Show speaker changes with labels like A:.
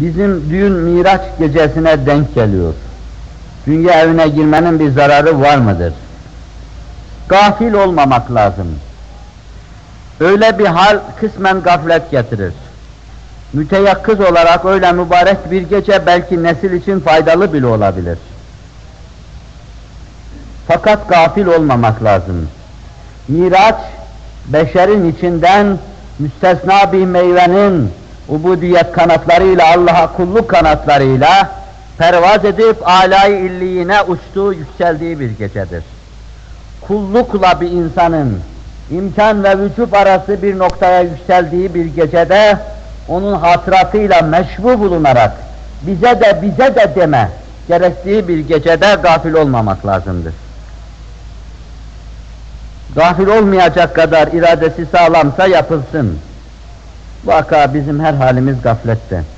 A: bizim düğün miraç gecesine denk geliyor. Dünya evine girmenin bir zararı var mıdır? Gafil olmamak lazım. Öyle bir hal kısmen gaflet getirir. Müteyakkız olarak öyle mübarek bir gece belki nesil için faydalı bile olabilir. Fakat gafil olmamak lazım. Miraç, beşerin içinden müstesna bir meyvenin ubudiyet kanatlarıyla, Allah'a kulluk kanatlarıyla pervaz edip alay illiğine uçtuğu, yükseldiği bir gecedir. Kullukla bir insanın imkan ve vücut arası bir noktaya yükseldiği bir gecede onun hatıratıyla meşbu bulunarak bize de bize de deme gerektiği bir gecede gafil olmamak lazımdır. Gafil olmayacak kadar iradesi sağlamsa yapılsın. Vaka bizim her halimiz gaflette.